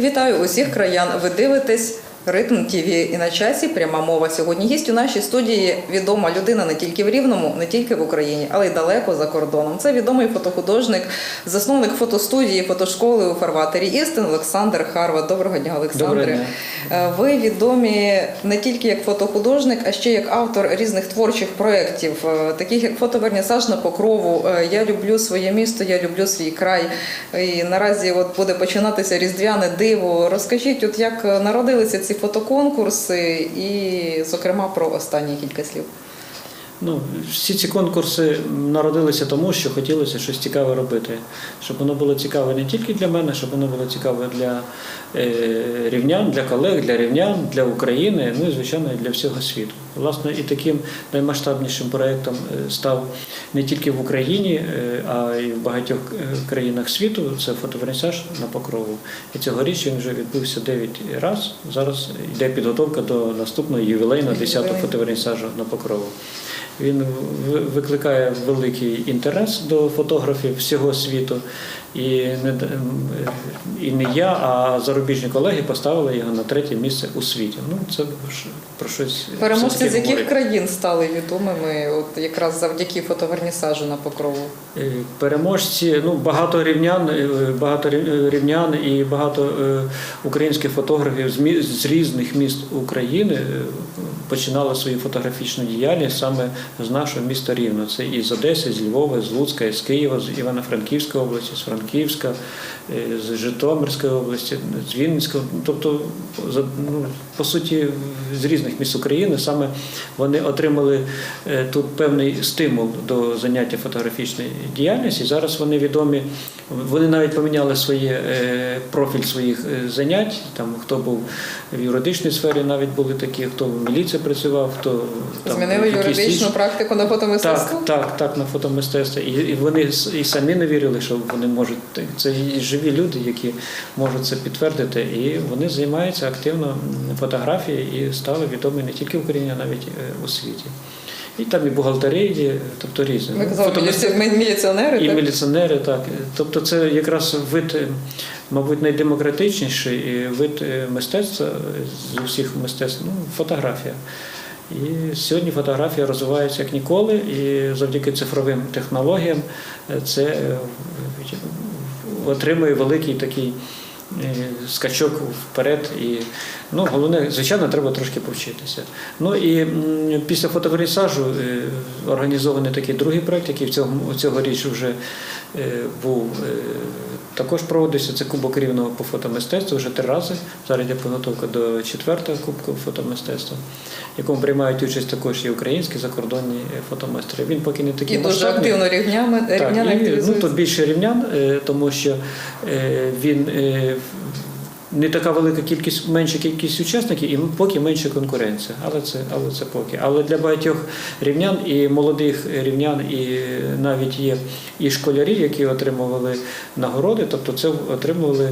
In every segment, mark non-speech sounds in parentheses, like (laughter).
Вітаю усіх краян. Ви дивитесь Ритм ТВ і на часі пряма мова. Сьогодні гість у нашій студії відома людина не тільки в Рівному, не тільки в Україні, але й далеко за кордоном. Це відомий фотохудожник, засновник фотостудії, фотошколи у фарватері Істин Олександр Харва. Доброго дня, Олександре. Доброго Е, Ви відомі не тільки як фотохудожник, а ще як автор різних творчих проєктів, е, таких як фотовернісаж на покрову. е, Я люблю своє місто, я люблю свій край. І наразі от буде починатися різдвяне диво. Розкажіть, от як народилися ці фотоконкурси, і, зокрема, про останні кілька слів. Ну, всі ці конкурси народилися тому, що хотілося щось цікаве робити. Щоб воно було цікаве не тільки для мене, щоб воно було цікаве для е, рівнян, для колег, для рівнян, для України, ну і звичайно для всього світу. Власне, і таким наймасштабнішим проєктом е, став не тільки в Україні, е, а й в багатьох е, країнах світу. Це фотовернісаж на покрову. І цьогоріч він вже відбувся 9 разів. Зараз йде підготовка до наступного ювілейного 10-го фотовернісажу на покрову. Він викликає великий інтерес до фотографів всього світу. І не, і не я, а зарубіжні колеги поставили його на третє місце у світі. Ну, це про щось. Переможці з яких говорить. країн стали відомими, от якраз завдяки фотовернісажу на покрову. Е, Переможці, ну багато рівнян, е, багато рівнян і багато е, українських фотографів з мі- з різних міст України е, починали свою фотографічну діяльність саме з нашого міста Рівно. Це і з Одеси, з Львова, з Луцька, з Києва, з Івано-Франківської області, з Франківська, е, з Житомирської області, з Вінницької. Тобто, ну, по суті, з різних міст України саме вони отримали е, тут певний стимул до заняття фотографічної діяльності. Зараз вони відомі, вони навіть поміняли своє е, профіль своїх занять. Там хто був в юридичній сфері, навіть були такі, хто в міліції працював, хто там Змінили юридичну практику на фотомистецтво? так, так, так, на фотомистецтво. І, і вони і самі не вірили, що вони можуть. Це живі люди, які можуть це підтвердити. І вони займаються активно фотографією і стали відомі не тільки в Україні, а навіть е, у світі. І там і бухгалтерії, тобто різні. Ви казали, фотомисте- міліціонери, і так? міліціонери, так. Це це якраз вид, е, мабуть, найдемократичніший е, вид мистецтва з усіх мистецтв, ну, фотографія. І сьогодні фотографія розвивається як ніколи, і завдяки цифровим технологіям е, це е, отримує великий такий е, скачок вперед. І, ну, головне, звичайно, треба трошки повчитися. Ну і після фотовернісажу організований такий другий проєкт, який в цьому цьогоріч вже був. е, Також проводився це Кубок рівного по фотомистецтву вже три рази. Зараз є підготовка до четвертого кубку фотомистецтва, в якому приймають участь також і українські закордонні е, фотомайстри. Він поки не такий І дуже активно рівнями, Так, ну, то більше рівнян, е, тому що е, він е, не така велика кількість, менша кількість учасників і поки менша конкуренція. Але це, але це поки. Але для багатьох рівнян і молодих рівнян, і навіть є і школярі, які отримували нагороди, тобто це отримували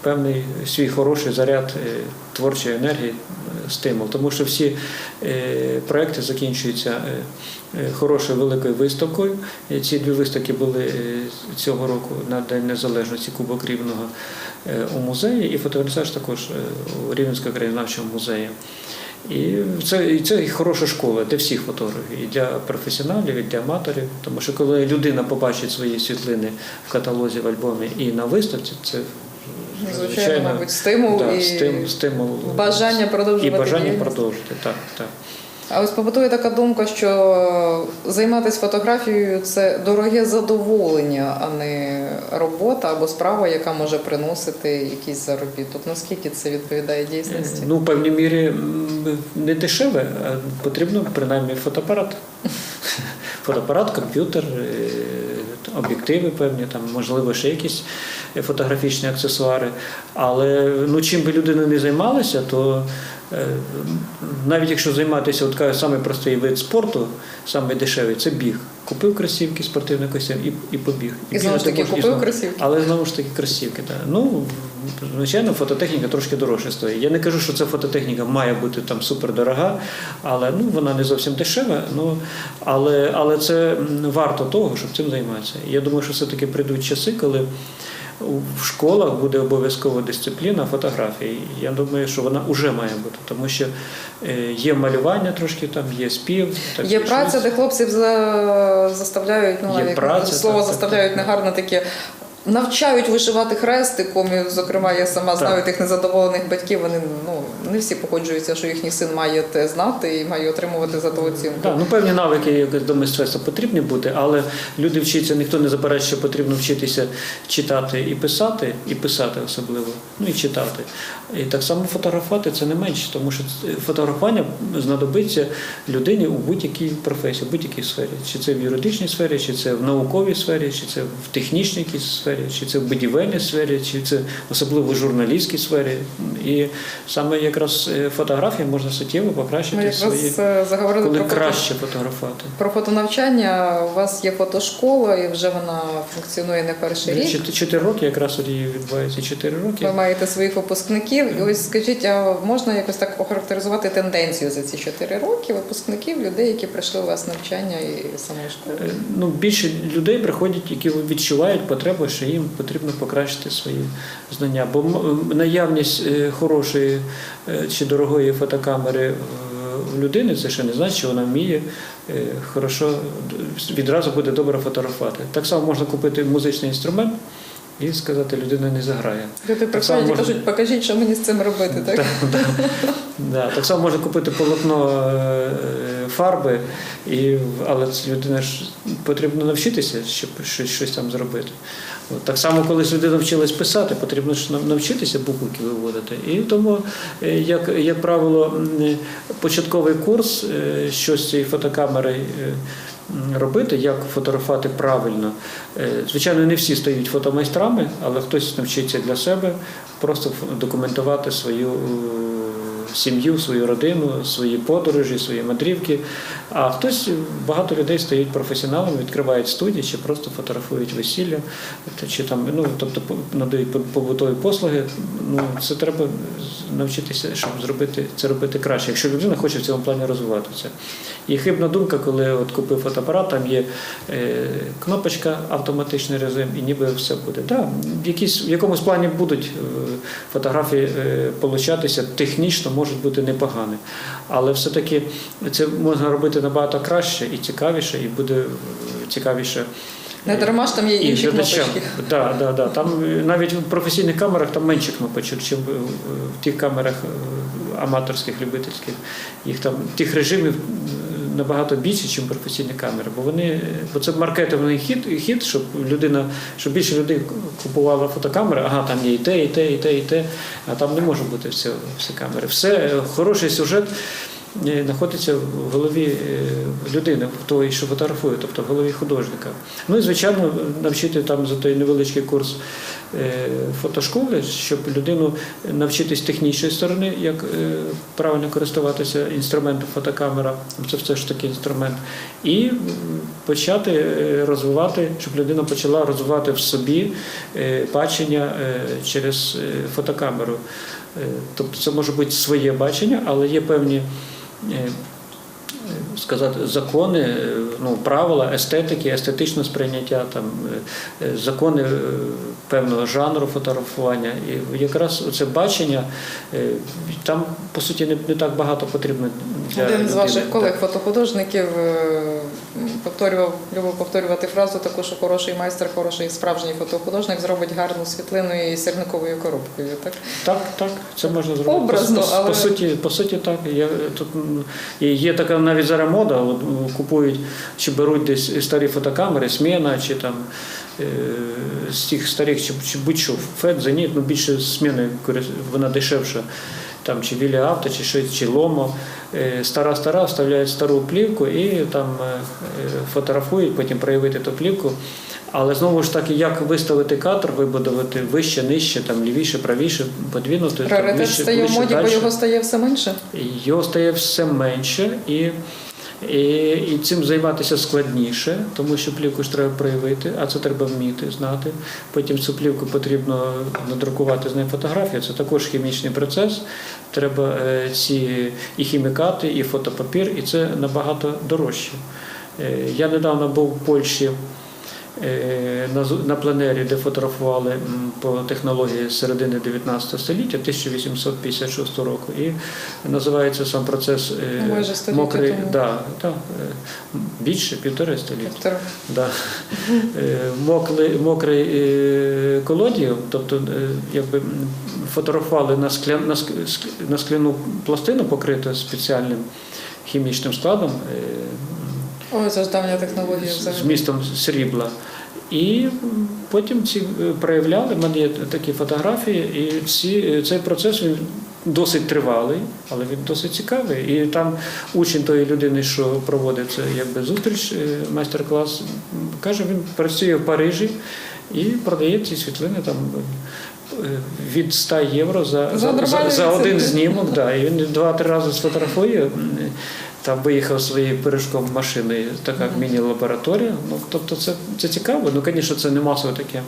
певний свій хороший заряд е, творчої енергії, е, стимул. Тому що всі е, проекти закінчуються е, е, хорошою великою виставкою. Е, Ці дві виставки були е, цього року на День Незалежності Кубок Рівного е, у музеї, і фотовернісаж також е, у Рівненського краєзнавчого музею. І це, і це хороша школа для всіх фотографів, і для професіоналів, і для аматорів. Тому що коли людина побачить свої світлини в каталозі, в альбомі і на виставці, це Звичайно, мабуть, стимул да, і стимул, стимул бажання продовжувати і бажання діяльність. продовжити. Так, так. А ось побутує така думка, що займатися фотографією це дороге задоволення, а не робота або справа, яка може приносити якийсь заробіток. Наскільки це відповідає дійсності? Ну, в певній мірі не дешеве, а потрібно принаймні фотоапарат. (laughs) Фотоапарат, комп'ютер, об'єктиви певні, там, можливо, ще якісь фотографічні аксесуари. Але ну, чим би людина не займалася, то е, навіть якщо займатися от кажу, самий простий вид спорту, самий дешевий, це біг. Купив кросівки, спортивний костюм і, і побіг. І знову ж таки купив кросівки. Але знову ж таки кросівки. Так. Ну, звичайно, фототехніка трошки дорожче стоїть. Я не кажу, що ця фототехніка має бути там супердорога, але ну, вона не зовсім дешева. Ну, але, але це варто того, щоб цим займатися. Я думаю, що все-таки прийдуть часи, коли в школах буде обов'язково дисципліна фотографії. Я думаю, що вона вже має бути, тому що е, є малювання трошки там, є спів. так, Є праця, щось. де хлопців заставляють, ну, Є як праця, слово так, так, заставляють так. негарно таке. Навчають вишивати хрестиком. І, зокрема, я сама знаю Так. тих незадоволених батьків. Вони ну не всі погоджуються, що їхній син має те знати і має отримувати за то оцінку. Так, ну певні навики до мистецтва потрібні бути, але люди вчаться, ніхто не заперечує, що потрібно вчитися читати і писати, і писати особливо, ну і читати. І так само фотографувати це не менше, тому що фотографування знадобиться людині у будь-якій професії, у будь-якій сфері. Чи це в юридичній сфері, чи це в науковій сфері, чи це в технічній якійсь сфері, чи це в будівельній сфері, чи це особливо в журналістській сфері. І саме якраз е, фотографія можна суттєво Ми покращити свої е, заговорили коли про фото- краще фотографувати. Про фотонавчання у вас є фотошкола, і вже вона функціонує не перший рік. Чотири, роки якраз от її відбувається чотири роки. Ви маєте своїх випускників. І ось скажіть, а можна якось так охарактеризувати тенденцію за ці чотири роки випускників, людей, які прийшли у вас навчання і самої школи? Е, Ну, більше людей приходять, які відчувають потребу, що їм потрібно покращити свої знання. Бо наявність е, хорошої е, чи дорогої фотокамери в- в людини це ще не значить, що вона вміє е, хорошо відразу буде добре фотографувати. Так само можна купити музичний інструмент і сказати, людина не заграє. Люди приходять і можна- кажуть, покажіть, що мені з цим робити. (laughs) Так? Так, так. Да, так само можна купити полотно е, фарби, і, але людина ж потрібно навчитися, щоб щось там зробити. Так само, коли людина вчилась писати, потрібно ж нав- навчитися буквки виводити. І тому, е, як, як правило, початковий курс, е, що з цієї фотокамери. е, Робити, як фотографувати правильно. Е, Звичайно, не всі стають фотомайстрами, але хтось навчиться для себе просто документувати свою е, сім'ю, свою родину, свої подорожі, свої мандрівки. А хтось, багато людей стають професіоналами, відкривають студії чи просто фотографують весілля, чи там, ну, тобто надають побутові послуги. Ну, це треба навчитися, щоб зробити це робити краще, якщо людина хоче в цьому плані розвиватися. І хибна думка, коли от купив фотоапарат, там є е, кнопочка, автоматичний режим, і ніби все буде. Да, в, якісь, в якомусь плані будуть е, фотографії е, получатися, технічно можуть бути непогані. Але все-таки це можна робити набагато краще і цікавіше, і буде е, цікавіше. Не дарма ж там є інші кнопочки. (laughs) Да, да, да. Там е, навіть в професійних камерах там менше кнопочок, ніж в, тих камерах е, аматорських, любительських. Їх там тих режимів е, набагато більше, ніж професійні камери. Бо вони, бо це маркетинговий хід, хід, щоб людина, щоб більше людей купувала фотокамери, ага, там є і те, і те, і те, і те, а там не може бути все, всі камери. Все, е, хороший сюжет. Е, Знаходиться в голові е, людини, той, що фотографує, тобто в голові художника. Ну і звичайно, навчити там за той невеличкий курс е, фотошколи, щоб людину навчитись технічної сторони, як правильно користуватися інструментом фотокамера, це все ж таки інструмент, і почати розвивати, щоб людина почала розвивати в собі бачення через фотокамеру. Тобто це може бути своє бачення, але є певні. Е, Сказати закони, е, ну правила естетики, естетичне сприйняття, там е, закони певного жанру фотографування. І якраз це бачення там по суті не, не так багато потрібно Один з ваших колег фотохудожників е, повторював, любив повторювати фразу таку, що хороший майстер, хороший справжній фотохудожник зробить гарну світлину і сірниковою коробкою. Так? Так, так, це можна зробити. Образно, по, по, але- по суті, по суті, так. Я, тут, є така навіть зараз мода, от, купують чи беруть десь старі фотокамери, сміна, чи там е, з тих старих, чи, чи будь-що, фет, зеніт, ну більше сміни, вона дешевша. Там чи Вілі Авто, чи щось, чи Ломо. Е, Стара-стара, вставляють стару плівку і там е, фотографують, потім проявити ту плівку. Але знову ж таки, як виставити кадр, вибудувати вище, нижче, там лівіше, правіше, подвінути. Пріоритет стає в моді, бо його стає все менше. Його стає все менше і, і, і цим займатися складніше, тому що плівку ж треба проявити, а це треба вміти, знати. Потім цю плівку потрібно надрукувати з нею фотографію. Це також хімічний процес. Треба е, ці і хімікати, і фотопапір, і це набагато дорожче. Е, Я недавно був в Польщі. Е, на, на пленері, де фотографували по технології середини 19 століття, 1856 року. І називається сам процес е, Ну, майже мокрий, тому. да, да, е, більше півтори століття. Да. Мокли, мокрий е, колодіум, тобто якби фотографували на, скля, на, ск- ск- на скляну пластину, покриту спеціальним хімічним складом ой, це ж давня технологія з- з містом срібла. І потім ці проявляли, в мене є такі фотографії, і ці, цей процес він досить тривалий, але він досить цікавий. І там учень тої людини, що проводить це якби зустріч, е, майстер-клас, каже, він працює в Парижі і продає ці світлини там. е, Від 100 євро за, за, за, за один знімок, да, і він два-три рази сфотографує. Там виїхав своєю пиріжком машиною, така міні-лабораторія. Ну, тобто це, це цікаво. Ну, звісно, це не масово таке,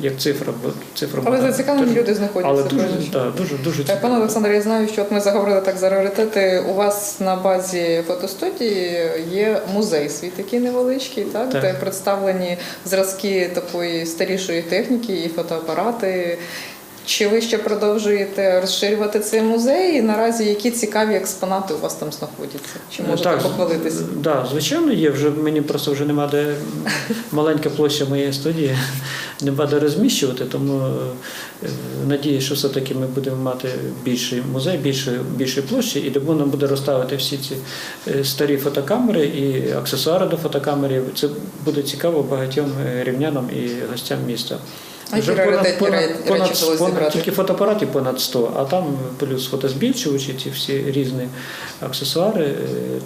як цифра, бо цифра Але зацікавлені люди знаходяться. Але дуже, да, дуже, дуже цікаво. Пане Олександре, я знаю, що от ми заговорили так за раритети. У вас на базі фотостудії є музей свій такий невеличкий, так, Так. де представлені зразки такої старішої техніки і фотоапарати. Чи ви ще продовжуєте розширювати цей музей? І наразі які цікаві експонати у вас там знаходяться? Чи можете так, похвалитися? з- Да, звичайно, є. Вже мені просто вже нема де маленька площа моєї студії, (laughs) нема де розміщувати, тому е, надіюсь, що все-таки ми будемо мати більший музей, більше, більше площі, і де можна буде розставити всі ці е, старі фотокамери і аксесуари до фотокамерів. Це буде цікаво багатьом е, рівнянам і гостям міста. Вже понад- понад- понад- понад- Тільки фотоапаратів понад 100, а там плюс фотозбільшувачі, ці всі різні аксесуари, е,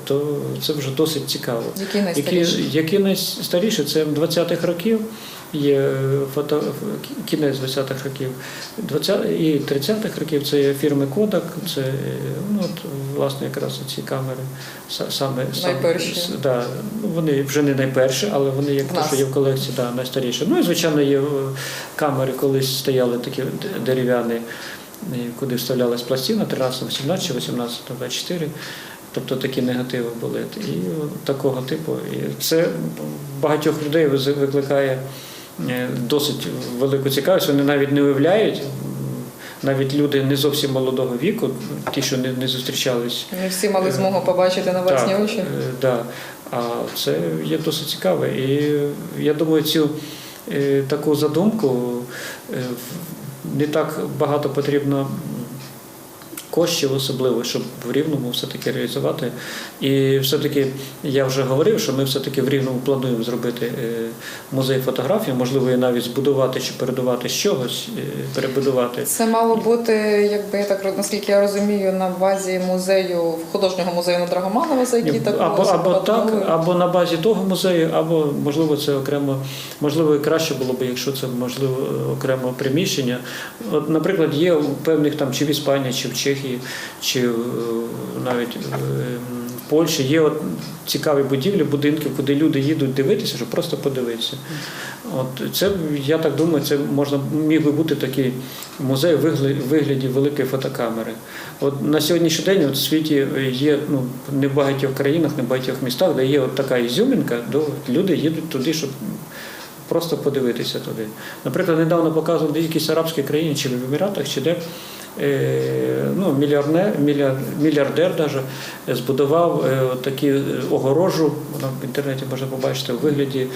то це вже досить цікаво. Які Які, які найстаріші, це 20-х років, є фото, кінець 20-х років, 20 і 30-х років це є фірми Kodak, це е, ну, от, власне якраз ці камери саме саме- Найперші. с- да, вони вже не найперші, але вони як те, що є в колекції, да, найстаріші. Ну і звичайно є е, камери, колись стояли такі дерев'яні, е, куди вставлялась пластина 13, 18 чи 18, 24. Тобто такі негативи були. І такого типу. І це багатьох людей викликає е, досить велику цікавість. Вони навіть не уявляють, навіть люди не зовсім молодого віку, ті, що не, не зустрічались. Не всі мали змогу побачити на власні Так, очі. Так, Да. А це є досить цікаво. І я думаю, цю е, таку задумку е, не так багато потрібно. Коштів особливо, щоб в Рівному все-таки реалізувати. І все-таки я вже говорив, що ми все-таки в Рівному плануємо зробити е, музей фотографії, можливо, і навіть збудувати чи передувати з чогось, е, перебудувати. Це мало бути, якби я так наскільки я розумію, на базі музею художнього музею на Драгоманова, за який так або, або так, або на базі того музею, або можливо це окремо, можливо, і краще було б, якщо це можливо окремо приміщення. От, наприклад, є у певних там чи в Іспанії, чи в Чехії, чи е, навіть е, Польщі є от цікаві будівлі, будинки, куди люди їдуть дивитися, щоб просто подивитися. От це я так думаю, це можна міг би бути такий музей в вигляді, великої фотокамери. От на сьогоднішній день от в світі є ну не в багатьох країнах, не в багатьох містах, де є от така ізюмінка, де люди їдуть туди, щоб просто подивитися туди. Наприклад, недавно показували в якійсь арабській країні, чи в Еміратах, чи де. Е, Ну, мільярдер, мільярдер, даже збудував е, такі е, огорожу, вона в інтернеті можна побачити, у вигляді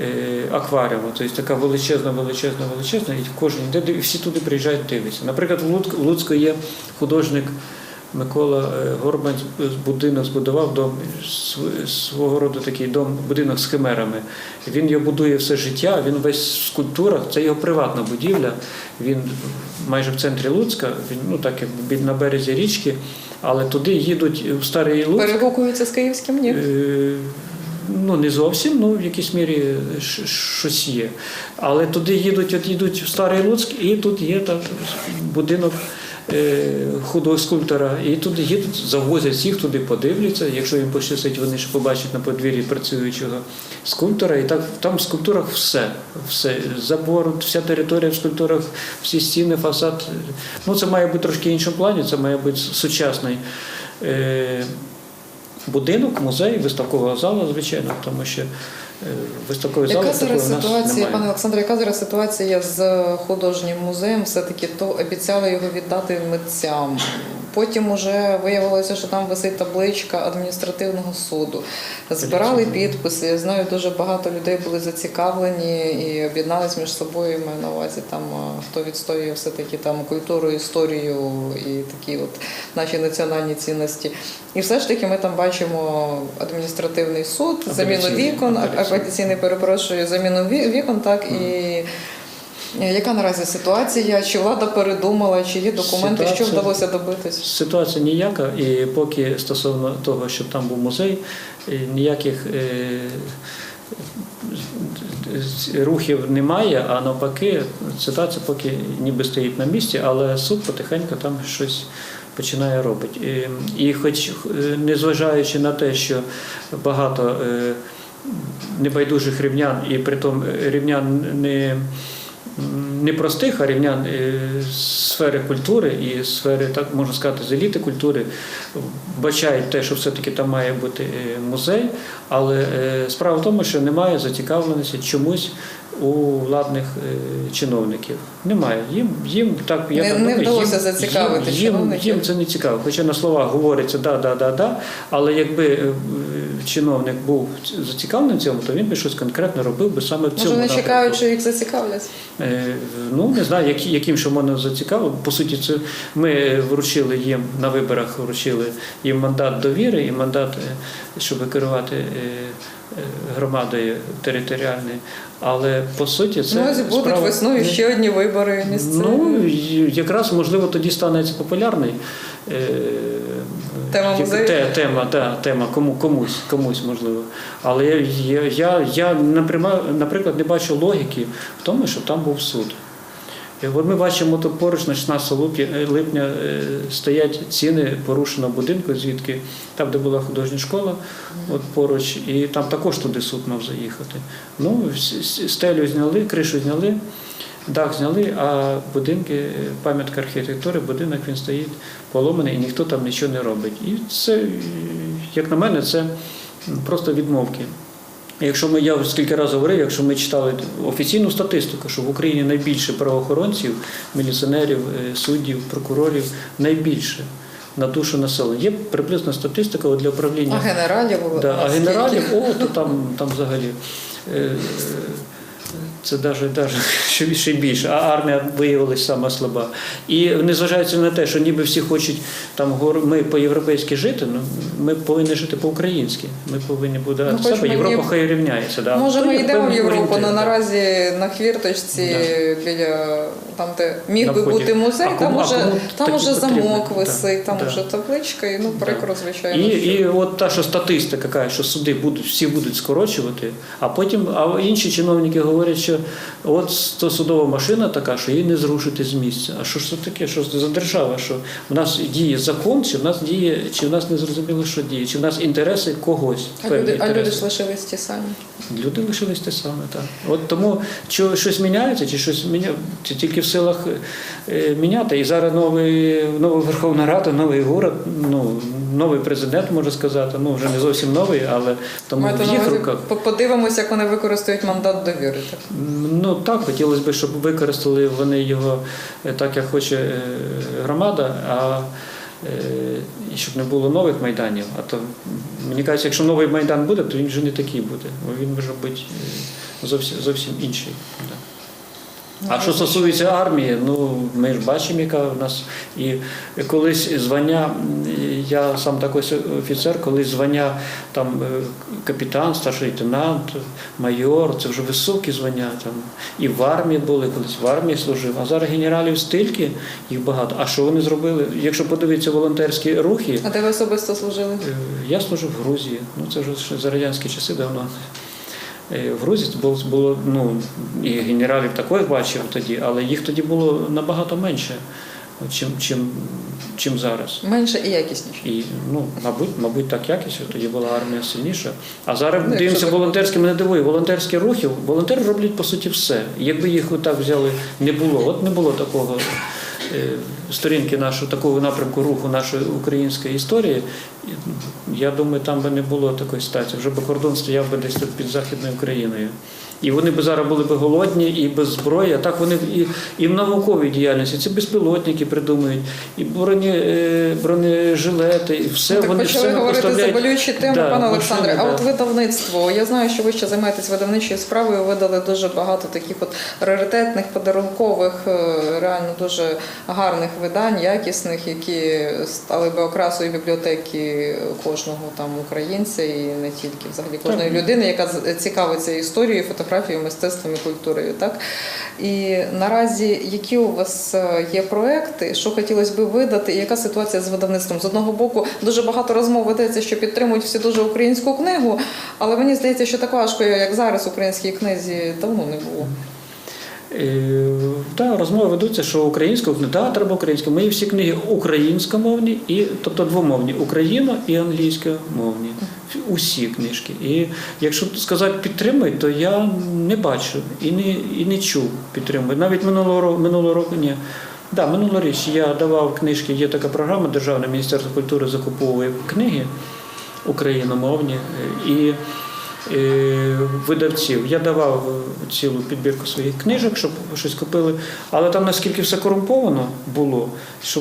е, акваріуму. Тобто така величезна, величезна, величезна, і кожен і всі туди приїжджають дивитися. Наприклад, в Луцьку є художник Микола е, Горбань будинок збудував дом свого роду такий дом, будинок з химерами. Він його будує все життя, він весь в скульптурах, це його приватна будівля. Він майже в центрі Луцька, він ну так як на березі річки, але туди їдуть в старий Луцьк. Перегукуються з київським ні. Е, Ну, не зовсім, ну в якійсь мірі щось є. Але туди їдуть, от їдуть в Старий Луцьк, і тут є там будинок худого скульптора. І туди їдуть, завозять всіх туди, подивляться. Якщо їм пощастить, вони ще побачать на подвір'ї працюючого скульптора. І так там в скульптурах все. все. Забор, вся територія в скульптурах, всі стіни, фасад. Ну, це має бути трошки іншому плані, це має бути сучасний. Е, будинок, музей, виставкового залу, звичайно, тому що е, виставковий Яка зараз ситуація, пане Олександре, яка зараз ситуація з художнім музеєм? Все-таки то обіцяли його віддати митцям. Потім уже виявилося, що там висить табличка адміністративного суду. Збирали підписи. Я знаю, дуже багато людей були зацікавлені і об'єднались між собою. Маю на увазі там хто відстоює все таки там культуру, історію і такі от наші національні цінності. І все ж таки ми там бачимо адміністративний суд, заміну вікон, апеляційний перепрошую, заміну вікон, так і. Е, Яка наразі ситуація? Чи влада передумала, чи є документи, що вдалося добитись? Ситуація ніяка, і поки стосовно того, щоб там був музей, е, ніяких е, рухів немає, а навпаки, ситуація поки ніби стоїть на місці, але суд потихеньку там щось починає робити. І, і хоч незважаючи на те, що багато небайдужих рівнян, і притом рівнян не не простих, а рівнян е, сфери культури і сфери, так можна сказати, з еліти культури бачають те, що все-таки там має бути е, музей, але е, справа в тому, що немає зацікавленості чомусь у владних е, чиновників. Немає. Їм, їм так я Не- так не вдалося їм- зацікавити їм, чиновників. їм це не цікаво. Хоча на словах говориться да, да, да, да. Але якби е, чиновник був зацікавлений в цьому, то він би щось конкретно робив би саме в цьому. Може, не напрямку. чекають, що їх зацікавлять? Е, Ну не знаю, які- яким ще можна зацікавити. По суті, це ми вручили їм на виборах, вручили їм мандат довіри і мандат, щоб керувати громадою територіальною. Але по суті, це ну, ось будуть справа- весною ще одні вибори місцеві. Ну якраз можливо тоді стане це популярний. е, Тема музею? Те, тема, да, тема кому, комусь, комусь можливо. Але я, я, я, я наприклад, не бачу логіки в тому, щоб там був суд. Ми бачимо тут поруч на 16 липня, липня е, стоять ціни порушеного будинку, звідки там, де була художня школа, от поруч, і там також туди суд мав заїхати. Ну, стелю зняли, кришу зняли, дах зняли, а будинки, е, пам'ятка архітектури, будинок він стоїть поломаний і ніхто там нічого не робить. І це, е, як на мене, це просто відмовки. Якщо ми, я скільки разів говорив, якщо ми читали офіційну статистику, що в Україні найбільше правоохоронців, міліціонерів, е, суддів, прокурорів найбільше на душу населення. Є приблизна статистика для для А управління. генералів Да, а генералів, о, то там, там взагалі. Це навіть, навіть ще, ще більше, а армія виявилася сама слаба. І незважаючи на те, що ніби всі хочуть там ми по-європейськи жити, ну ми повинні жити по-українськи. Ми повинні будувати Ну, себе. ми Європа хай рівняється. Да. Може, ми йдемо в Європу, але наразі на хвірточці біля там, де міг На би вході. бути музей, А там а уже там уже замок Да, висить, там да. уже табличка, і ну прикро, звичайно. І, що- і от та, що статистика каже, що суди будуть, всі будуть скорочувати, а потім а інші чиновники говорять, що от то судова машина така, що її не зрушити з місця. А що ж це таке? Що ж це за держава? Що в нас діє закон, чи в нас діє, чи в нас не зрозуміло, що діє, чи в нас інтереси когось. А люди, а люди ж лишились ті самі. Люди лишились те саме, так. От тому що щось міняється, чи щось міня... чи тільки в силах е, міняти. І зараз новий, нова Верховна Рада, новий город, ну, новий президент, можна сказати. Ну, вже не зовсім новий, але тому Маєте в їх руках. подивимося, як вони використають мандат довіри. Так? Ну так, хотілося б, щоб використали вони його е, так, як хоче е, громада, а е, щоб не було нових майданів. А то мені кажеться, якщо новий майдан буде, то він вже не такий буде. Бо він може бути зовсім зовсім інший. А що стосується армії, ну ми ж бачимо, яка в нас і колись звання, я сам такий офіцер, колись звання там е, капітан, старший лейтенант, майор, це вже високі звання. Там і в армії були, колись в армії служив. А зараз генералів стільки їх багато. А що вони зробили? Якщо подивитися волонтерські рухи, А де ви особисто служили? Е, Я служив в Грузії. Ну це вже за радянські часи давно. Е, В Грузії було, було ну, і генералів також бачив тоді, але їх тоді було набагато менше, чим, чим, чим зараз. Менше і якісніше. І, ну, мабуть, мабуть, так якість, тоді була армія сильніша. А зараз Ну, дивимося так. волонтерські, мене дивує, волонтерські рухи, волонтери роблять по суті все. Якби їх отак взяли, не було, от не було такого е, сторінки нашого такого напрямку руху нашої української історії, я думаю, там би не було такої ситуації. Вже би кордон стояв би десь тут під Західною Україною. І вони б зараз були б голодні і без зброї, а так вони і, і в науковій діяльності. Це безпілотники придумують, і броні, е, бронежилети, і все так вони почали все говорити за болючі теми, Да, пане Олександре. А да. от видавництво. Я знаю, що ви ще займаєтесь видавничою справою. Видали дуже багато таких от раритетних, подарункових, е, реально дуже гарних видань, якісних, які стали би окрасою бібліотеки кожного там українця і не тільки взагалі кожної людини, яка цікавиться історією, фотографією, мистецтвом і культурою. Так і наразі які у вас е, є проекти, що хотілося би видати, і яка ситуація з видавництвом? З одного боку, дуже багато розмов ведеться, що підтримують всі дуже українську книгу, але мені здається, що так важко, як зараз українській книзі давно не було. Да, розмови ведуться, що українською книгу, да, треба українською. Мої всі книги українськомовні, і, тобто двомовні, україно і англійськомовні. Усі книжки. І якщо сказати підтримують, то я не бачу і не, і не чув підтримують. Навіть минулого року, минулого року ні. Да, минулоріч я давав книжки, є така програма Державне Міністерство культури закуповує книги україномовні і видавців. Я давав е, цілу підбірку своїх книжок, щоб щось купили, але там наскільки все корумповано було, що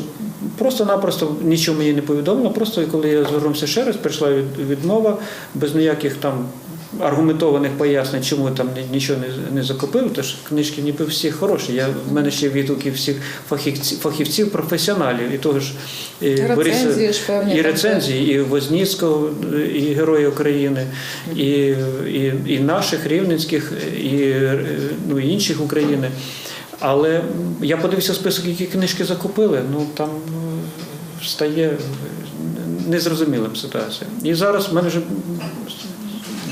просто-напросто нічого мені не повідомило. Просто коли я звернувся ще раз, прийшла від- відмова без ніяких там. Аргументованих пояснень, чому там нічого не, не закупили, тож книжки ніби всі хороші. Я, в мене ще відгуки всіх фахівців, фахівців професіоналів, і того ж І Бориса- ж певні. і рецензії, і Возніцького, і Героя України, і, і, і наших рівненських, і ну, і інших України. Але я подивився список, які книжки закупили, ну там е, стає незрозумілим ситуація. І зараз в мене вже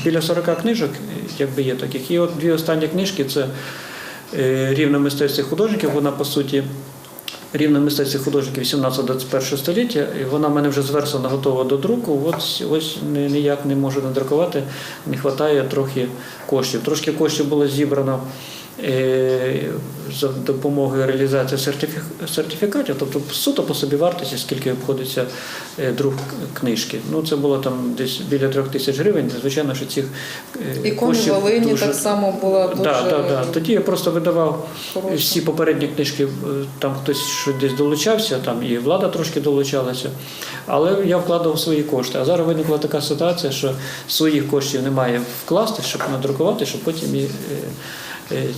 біля 40 книжок, якби є таких. І от дві останні книжки це е, рівне мистецтво художників. Вона по суті рівне мистецтво художників 18-21 століття. І вона в мене вже зверсана готова до друку. От ось ніяк не можу надрукувати, не вистачає трохи коштів. Трошки коштів було зібрано. Е, За допомогою реалізації сертифікатів, тобто суто по собі вартості, скільки обходиться е, друк книжки. Ну це було там десь біля трьох тисяч гривень. Звичайно, що цих е, Ікони коштів Волині дуже- так само була дуже Да, да, да. Тоді я просто видавав хороша. всі попередні книжки, там хтось що десь долучався, там і влада трошки долучалася, але я вкладав свої кошти. А зараз виникла така ситуація, що своїх коштів немає вкласти, щоб надрукувати, щоб потім і,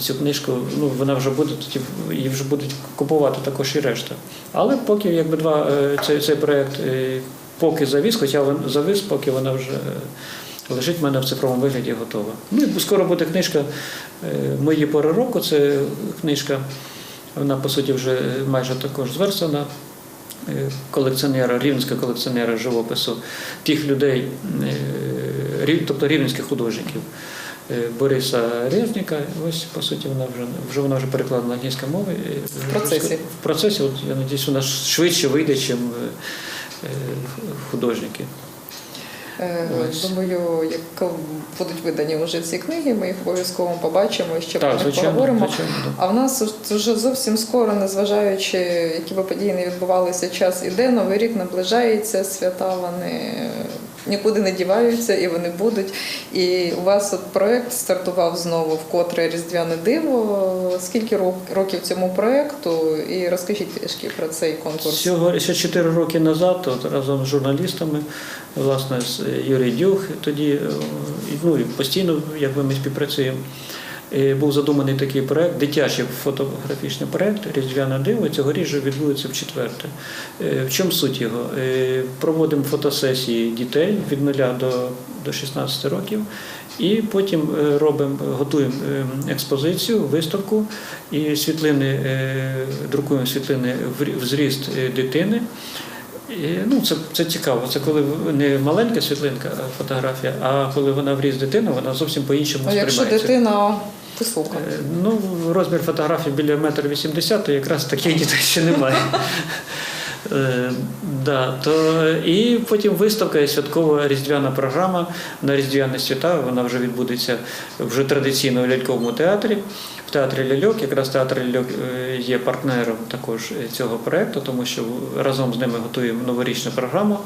цю книжку, ну вона вже буде, тоді її вже будуть купувати також і решта. Але поки якби два е, цей, цей проект е, поки завіз, хоча він завіз, поки вона вже. е, Лежить в мене в цифровому вигляді готова. Ну і скоро буде книжка е, Мої пори року. Це книжка, вона по суті вже майже також зверсана. е, Колекціонера, рівненського колекціонера живопису, тих людей, е, тобто рівненських художників. Е, Бориса Резніка, ось по суті вона вже вже вона вже перекладена на англійську мову. е, В процесі. В процесі, от я надіюсь, вона швидше вийде, ніж художники. Е, Ось. Думаю, як будуть видані вже ці книги, ми їх обов'язково побачимо і ще про Так, них звичайно, поговоримо. звичайно. А в нас вже зовсім скоро, незважаючи, які би події не відбувалися, час іде, новий рік наближається, свята вони е, нікуди не діваються і вони будуть. І у вас от проект стартував знову вкотре Різдвяне диво. Скільки рок- років цьому проекту? І розкажіть трішки про цей конкурс. Цього ще 4 роки назад, от разом з журналістами, власне, з Юрій Дюх, тоді е, ну, і постійно, якби ми співпрацюємо. Е, Був задуманий такий проект, дитячий фотографічний проект Різдвяне диво. Цьогоріч відбудеться в четверте. Е, В чому суть його? Е, Проводимо фотосесії дітей від 0 до, до 16 років, і потім робимо, готуємо експозицію, виставку і світлини, друкуємо світлини в зріст дитини. І, ну, це, це цікаво. Це коли не маленька світлинка, фотографія, а коли вона в ріст дитини, вона зовсім по-іншому А якщо дитина висока? Е, Ну, розмір фотографії біля метр вісімдесят, то якраз таких дітей ще немає. (laughs) Е, да, то, і потім виставка і святкова різдвяна програма на різдвяні свята. Вона вже відбудеться вже традиційно в ляльковому театрі. В театрі ляльок, якраз театр ляльок е, є партнером також е, цього проекту, тому що разом з ними готуємо новорічну програму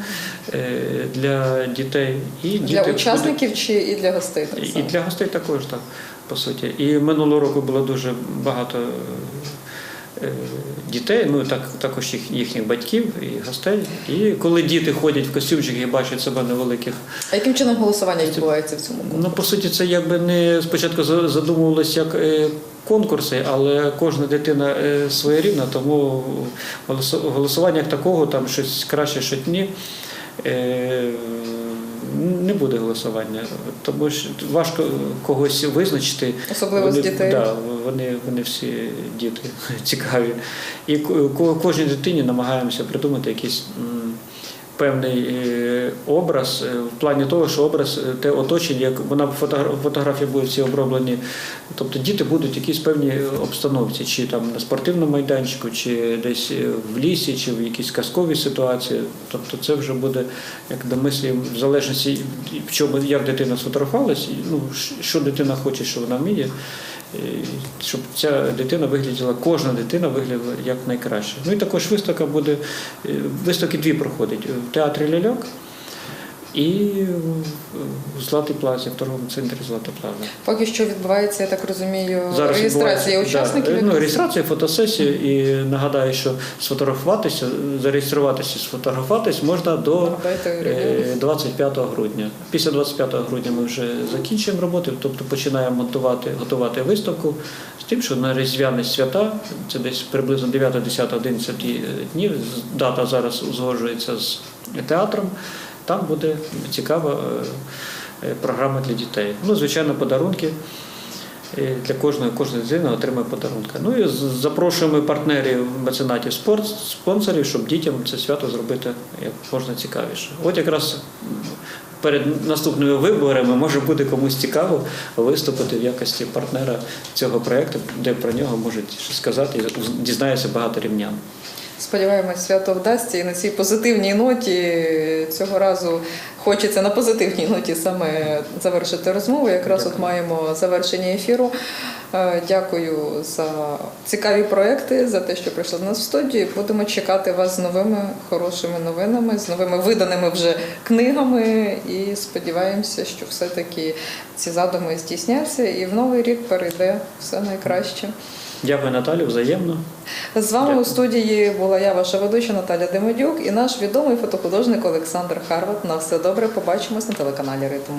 е, для дітей. І Для учасників будуть- чи і для гостей? так і для гостей також, так, по суті. І минулого року було дуже багато дітей, ну так, також їх, їхніх батьків і гостей. І коли діти ходять в костюмчиках і бачать себе на великих. А яким чином голосування відбувається в цьому конкурсі? Ну, по суті, це якби не спочатку задумувалося як е, конкурси, але кожна дитина е, своєрідна, тому голосу- голосування як такого, там щось краще, щось ні. Не буде голосування, тому що важко когось визначити. Особливо з Вони- дітей. Да, вони, вони всі діти (laughs) цікаві. І ко- ко- кожній дитині намагаємося придумати якийсь м, певний е, образ е, в плані того, що образ е, те оточення, як вона фотогра- фотографії будуть всі оброблені. Тобто діти будуть в якійсь певній обстановці, чи там на спортивному майданчику, чи десь в лісі, чи в якійсь казковій ситуації. Тобто це вже буде як домислюємо, в залежності в чому як дитина сфотографувалась, ну що дитина хоче, що вона вміє. Щоб ця дитина виглядала, кожна дитина виглядала як найкраще. Ну і також виставка буде, е, виставки дві проходить в театрі Ляльок і в Златій плазі, в торговому центрі Злата Плаза. Поки що відбувається, я так розумію, Зараз реєстрація учасників. Да, ну, якраз? реєстрація фотосесії і нагадаю, що сфотографуватися, зареєструватися, сфотографуватись можна до е, 25 грудня. Після 25 грудня ми вже закінчуємо роботи, тобто починаємо монтувати, готувати виставку з тим, що на різдвяні свята, це десь приблизно 9, 10, 11 днів, дата зараз узгоджується з театром, там буде цікава е, е, програма для дітей. Ну, звичайно, подарунки. Для кожної кожна дитина отримає подарунка. Ну і запрошуємо партнерів, меценатів, спорт, спонсорів, щоб дітям це свято зробити як можна цікавіше. От якраз перед наступними виборами може бути комусь цікаво виступити в якості партнера цього проєкту, де про нього можуть сказати і дізнається багато рівнян. Сподіваємось, свято вдасться і на цій позитивній ноті цього разу хочеться на позитивній ноті саме завершити розмову. Якраз от маємо завершення ефіру. Е, Дякую за цікаві проекти, за те, що прийшли до нас в студію. Будемо чекати вас з новими хорошими новинами, з новими виданими вже книгами. І сподіваємося, що все-таки ці задуми здійсняться, і в новий рік перейде все найкраще. Дякую, Наталю, взаємно. З вами Дякую. у студії була я, ваша ведуча Наталя Демидюк, і наш відомий фотохудожник Олександр Харват. На все добре. Побачимось на телеканалі Ритм.